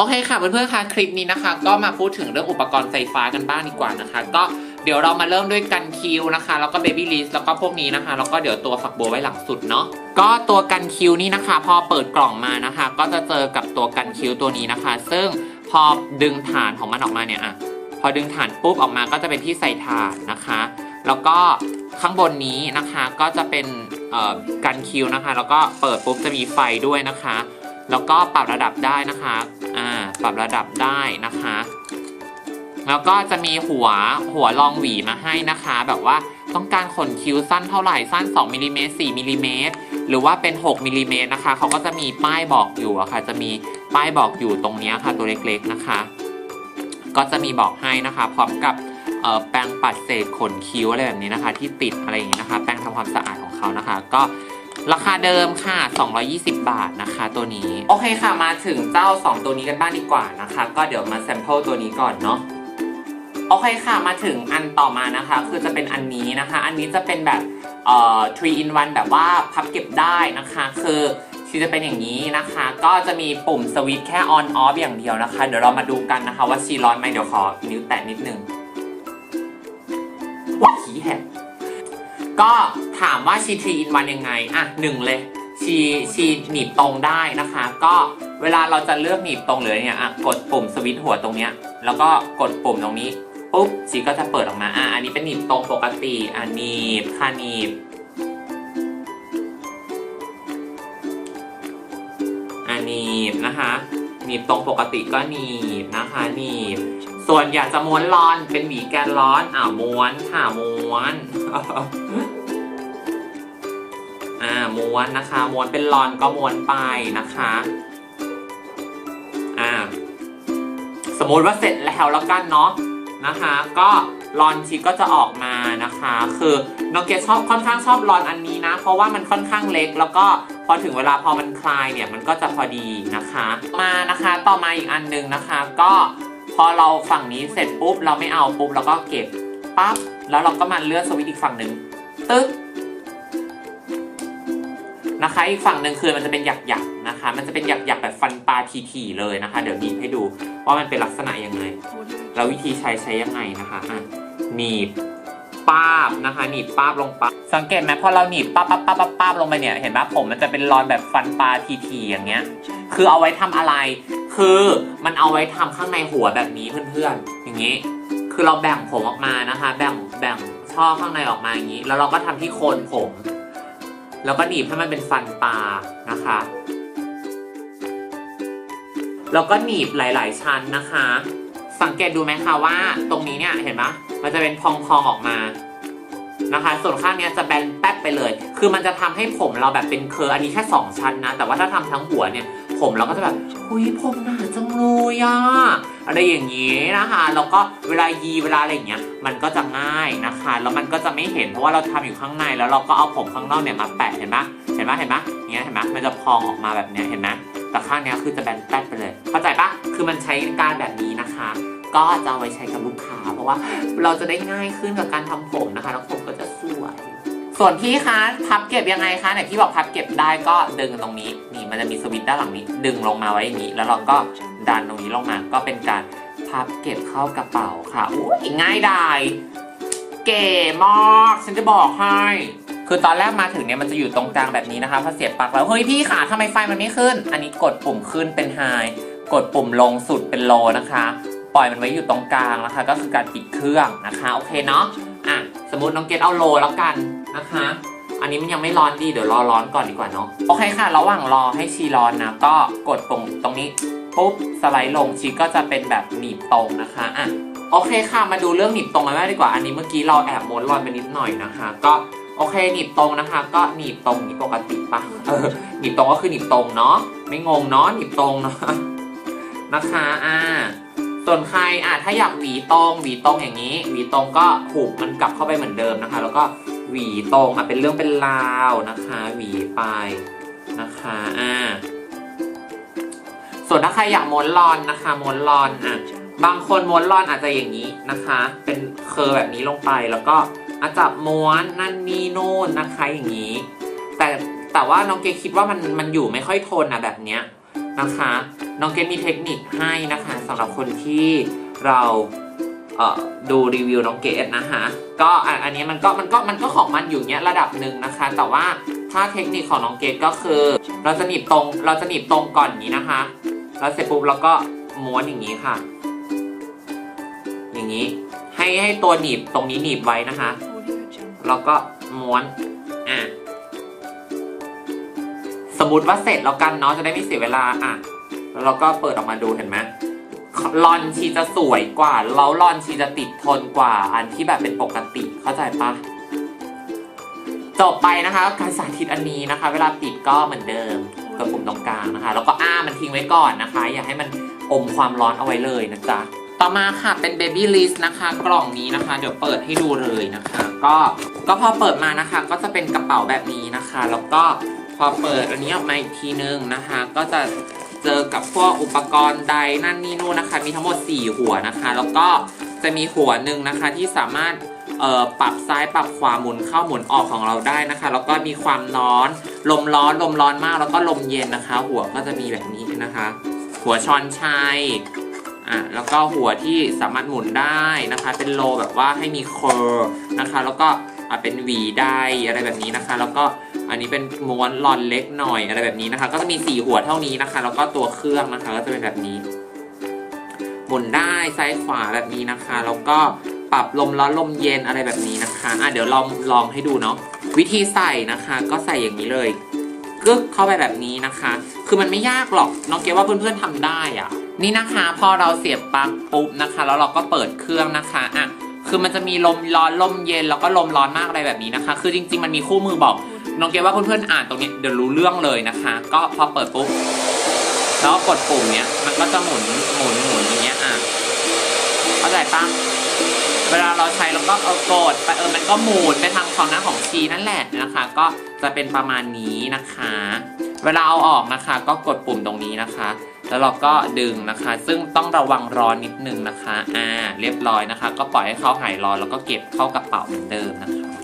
โอเคค่ะเพื่อนๆคะคลิปนี้นะคะ ก็มาพูดถึงเรื่องอุปกรณ์ไฟฟ้ากันบ้างดีกว่านะคะ ก็เดี๋ยวเรามาเริ่มด้วยกันคิวนะคะ แล้วก็เบบี้ลิสแล้วก็พวกนี้นะคะ แล้วก็เดี๋ยวตัวฝักบัวไว้หลังสุดเนาะก็ตัวกันคิวนี่นะคะ พอเปิดกล่องมานะคะ ก็จะเจอกับตัวกันคิวตัวนี้นะคะ ซึ่งพอดึงฐานของมันออกมาเนี่ยอะพอดึงฐานปุ๊บออกมาก็จะเป็นที่ใส่ฐานนะคะ แล้วก็ข้างบนนี้นะคะก็จะเป็นเอ่อกันคิวนะคะ แล้วก็เปิดปุ๊บจะมีไฟด้วยนะคะ แล้วก็ปรับระดับได้นะคะ ปรับระดับได้นะคะ แล้วก็จะมีหัวหัวรองหวีมาให้นะคะ แบบว่าต้องการขนคิ้วสั้นเท่าไหร่สั้น2มิลลิเมตร4มิลลิเมตรหรือว่าเป็น6มิลลิเมตรนะคะเขาก็จะมีป้ายบอกอยู่อะค่ะ จะมีป้ายบอกอยู่ตรงนี้ค่ะ ตัวเล็กๆนะคะ ก็จะมีบอกให้นะคะ พร้อมกับแปรงปัดเศษขนคิ้วอะไรแบบนี้นะคะ ที่ติดอะไรอย่างนี้นะคะ แปรงทำความสะอาดของเขานะคะ ก็ ราคาเดิมค่ะ 220 บาทนะคะ ตัวนี้ โอเคค่ะ มาถึงเจ้า 2 ตัวนี้กันบ้างดีกว่านะคะ ก็เดี๋ยวมาแซมเปิลตัวนี้ก่อนเนาะ โอเคค่ะ มาถึงอันต่อมานะคะ คือจะเป็นอันนี้นะคะ อันนี้จะเป็นแบบเอ่อ3 in 1แบบว่าพับเก็บได้นะคะ คือชีจะเป็นอย่างนี้นะคะ ก็จะมีปุ่มสวิตช์แค่ on off อย่างเดียวนะคะ เดี๋ยวเรามาดูกันนะคะ ว่าชีร้อนไหมเดี๋ยวขอนิ้วแตะนิดนึงว้าขี้แหกก็ ถามว่าชี3 in 1ยังไง อะหนึ่งเลย ชีชีหนีบตรงได้นะคะ ก็เวลาเราจะเลือกหนีบตรงหรือเนี่ยอะกดปุ่มสวิตช์หัวตรงเนี้ย แล้วก็กดปุ่มตรงนี้ปุ๊บชีก็จะเปิดออกมา อะอันนี้เป็นหนีบตรงปกติ อะหนีบค่าหนีบอะหนีบนะคะหนีบตรงปกติก็หนีบนะคะหนีบ ส่วนอยากจะม้วนร้อนเป็นหวีแกนร้อนอะม้วนค่ะม้วน อ่าม้วนนะคะม้วนเป็นรอนก็ม้วนไปนะคะอ่าสมมติว่าเสร็จแล้วแล้วกันเนาะนะคะ ก็รอนชีก็จะออกมานะคะ คือน้องเกดชอบค่อนข้างชอบรอนอันนี้นะ เพราะว่ามันค่อนข้างเล็ก แล้วก็พอถึงเวลาพอมันคลายเนี่ยมันก็จะพอดีนะคะ มานะคะต่อมาอีกอันหนึงนะคะ ก็พอเราฝั่งนี้เสร็จปุ๊บเราไม่เอาปุ๊บเราก็เก็บปั๊บแล้วเราก็มาเลื่อนสวิตช์อีกฝั่งหนึ่งตึ๊ก นะคะ อีกฝั่งหนึ่งคือมันจะเป็นหยักๆนะคะ มันจะเป็นหยักๆแบบฟันปลาทีๆเลยนะคะ เดี๋ยวบีบให้ดูว่ามันเป็นลักษณะยังไงแล้ววิธีใช้ใช้ยังไงนะคะอะหนีบป้าบนะคะหนีบป้าบลงไปสังเกตไหมพอเราหนีบป้าบป้าบป้าบป้าบป้าบลงไปเนี่ยเห็นไหมผมมันจะเป็นรอยแบบฟันปลาทีๆอย่างเงี้ย คือเอาไว้ทำอะไร คือมันเอาไว้ทำข้างในหัวแบบนี้เพื่อนๆ อย่างนี้ คือเราแบ่งผมออกมานะคะ แบ่งแบ่งช่อข้างในออกมาอย่างนี้ แล้วเราก็ทำที่โคนผม แล้วก็หนีบให้มันเป็นฟันปลานะคะ แล้วก็หนีบหลาย ๆ ชั้นนะคะ สังเกตดูไหมคะว่าตรงนี้เนี่ยเห็นไหมมันจะเป็นพองๆออกมานะคะ ส่วนข้างเนี้ยจะแบนแป๊บไปเลย คือมันจะทำให้ผมเราแบบเป็นเคอร์อันนี้แค่สองชั้นนะ แต่ว่าถ้าทำทั้งหัวเนี่ย ผมเราก็จะแบบหุยผมหนาจังเลยอะอะไรอย่างนี้นะคะแล้วก็เวลายีเวลาอะไรอย่างเงี้ยมันก็จะง่ายนะคะ แล้วมันก็จะไม่เห็นเพราะว่าเราทำอยู่ข้างในแล้วเราก็เอาผมข้างนอกเนี่ยมาแปะเห็นไหมเห็นไหมเห็นไหมเงี้ยเห็นไหมมันจะพองออกมาแบบเนี้ยเห็นไหมแต่ข้างเนี้ยคือจะแบนแป๊บไปเลย เข้าใจปะคือมันใช้การแบบนี้นะคะ ก็จะเอาไว้ใช้กับลูกค้า เพราะว่าเราจะได้ง่ายขึ้นกับการทำผมนะคะแล้วผมก็ ส่วนพี่คะพับเก็บยังไงคะไหนพี่บอกพับเก็บได้ก็ดึงตรงนี้ นี่มันจะมีสวิตช์ด้านหลังนี้ ดึงลงมาไว้อย่างนี้ แล้วเราก็ดันตรงนี้ลงมา ก็เป็นการพับเก็บเข้ากระเป๋าค่ะอุ้ยง่ายดายเก๋มากฉันจะบอกให้คือตอนแรกมาถึงเนี่ยมันจะอยู่ตรงกลางแบบนี้นะคะพอเสียบปลั๊กแล้วเฮ้ยพี่ขาทำไมไฟมันไม่ขึ้น อันนี้กดปุ่มขึ้นเป็นไฮกดปุ่มลงสุดเป็นโลนะคะ ปล่อยมันไว้อยู่ตรงกลางนะคะ ก็คือการปิดเครื่องนะคะ โอเคเนาะอะสมมติน้องเกดเอาโลแล้วกัน นะคะ อันนี้มันยังไม่ร้อนดี เดี๋ยวรอร้อนก่อนดีกว่าเนาะ โอเคค่ะ ระหว่างรอให้ชีร้อนนะ ก็กดตรงตรงนี้ปุ๊บสไลด์ลงชีก็จะเป็นแบบหนีบตรงนะคะอะโอเคค่ะ มาดูเรื่องหนีบตรงกันบ้างดีกว่า อันนี้เมื่อกี้เราแอบม้วนรอนไปนิดหน่อยนะคะ ก็โอเคหนีบตรงนะคะ ก็หนีบตรงนี้ปกติปะเออหนีบตรงก็คือหนีบตรงเนาะ ไม่งงเนาะหนีบตรงเนาะนะคะอ่าส่วนใครอะถ้าอยากหวีตรงหวีตรงอย่างนี้หวีตรงก็ผูกมันกลับเข้าไปเหมือนเดิมนะคะ แล้วก็ หวีตรงอะเป็นเรื่องเป็นราวนะคะ หวีไปนะคะอ่าส่วนถ้าใครอยากม้วนรอนนะคะม้วนรอนอะบางคนม้วนรอนอาจจะอย่างนี้นะคะ เป็นเคอร์แบบนี้ลงไปแล้วก็อาจับม้วนนั่นนี่โน่นนะคะอย่างนี้ แต่แต่ว่าน้องเกคิดว่ามันมันอยู่ไม่ค่อยทนอะแบบเนี้ยนะคะ น้องเกมีเทคนิคให้นะคะสำหรับคนที่เรา ดูรีวิวน้องเกดนะคะก็อันนี้มันก็มันก็มันก็ของมันอยู่เนี้ยระดับหนึ่งนะคะ แต่ว่าถ้าเทคนิคของน้องเกดก็คือ เราจะหนีบตรงเราจะหนีบตรงก่อนอย่างนี้นะคะ แล้วเสร็จปุ๊บเราก็ม้วนอย่างนี้ค่ะ อย่างนี้ให้ให้ตัวหนีบตรงนี้หนีบไว้นะคะแล้วก็ม้วนอะสมมติว่าเสร็จแล้วกันเนาะจะได้ไม่เสียเวลาอะแล้วเราก็เปิดออกมาดูเห็นไหม ลอนชีจะสวยกว่า แล้วลอนชีจะติดทนกว่า อันที่แบบเป็นปกติเข้าใจปะจบไปนะคะ การสาธิตอันนี้นะคะ เวลาปิดก็เหมือนเดิมกดปุ่มตรงกลางนะคะ แล้วก็อ้ามันทิ้งไว้ก่อนนะคะ อย่าให้มันอมความร้อนเอาไว้เลยนะจ๊ะต่อมาค่ะเป็น Baby List นะคะ กล่องนี้นะคะ เดี๋ยวเปิดให้ดูเลยนะคะ ก็ก็พอเปิดมานะคะ ก็จะเป็นกระเป๋าแบบนี้นะคะ แล้วก็พอเปิดอันนี้ออกมาอีกทีนึงนะคะ ก็จะ เจอกับพวกอุปกรณ์ใดนั่นนี่นู่นนะคะ มีทั้งหมด 4 หัวนะคะ แล้วก็จะมีหัวหนึ่งนะคะที่สามารถปรับซ้ายปรับขวาหมุนเข้าหมุนออกของเราได้นะคะ แล้วก็มีความร้อนลมร้อนลมร้อนมากแล้วก็ลมเย็นนะคะ หัวก็จะมีแบบนี้นะคะ หัวช้อนชัยอะแล้วก็หัวที่สามารถหมุนได้นะคะ เป็นโลแบบว่าให้มีเคอนะคะ แล้วก็ เป็นหวีได้อะไรแบบนี้นะคะ แล้วก็อันนี้เป็นม้วนลอนเล็กหน่อยอะไรแบบนี้นะคะ ก็จะมีสี่หัวเท่านี้นะคะ แล้วก็ตัวเครื่องนะคะก็จะเป็นแบบนี้หมุนได้ซ้ายขวาแบบนี้นะคะ แล้วก็ปรับลมร้อนลมเย็นอะไรแบบนี้นะคะอะเดี๋ยวลองลองให้ดูเนาะวิธีใส่นะคะ ก็ใส่อย่างนี้เลยกึกเข้าไปแบบนี้นะคะ คือมันไม่ยากหรอกน้องเกว่าเพื่อนๆทำได้อะนี่นะคะ พอเราเสียบปลั๊กปุ๊บนะคะ แล้วเราก็เปิดเครื่องนะคะอะ คือมันจะมีลมร้อนลมเย็นแล้วก็ลมร้อนมากอะไรแบบนี้นะคะ คือจริง ๆ มันมีคู่มือบอก น้องเกดว่าเพื่อนๆอ่านตรงนี้เดี๋ยวรู้เรื่องเลยนะคะ ก็พอเปิดปุ๊บแล้วกดปุ่มเนี้ยมันก็จะหมุนหมุนหมุนอย่างเงี้ยอะเข้าใจปะเวลาเราใช้เราก็เอากดไปเออมันก็หมุนไปทางของหน้าของชีนั่นแหละนะคะ ก็จะเป็นประมาณนี้นะคะ เวลาเอาออกนะคะ ก็กดปุ่มตรงนี้นะคะ แล้วเราก็ดึงนะคะ ซึ่งต้องระวังร้อนนิดนึงนะคะ อ่า เรียบร้อยนะคะ ก็ปล่อยให้เขาหายร้อนแล้วก็เก็บเข้ากระเป๋าเหมือนเดิมนะคะ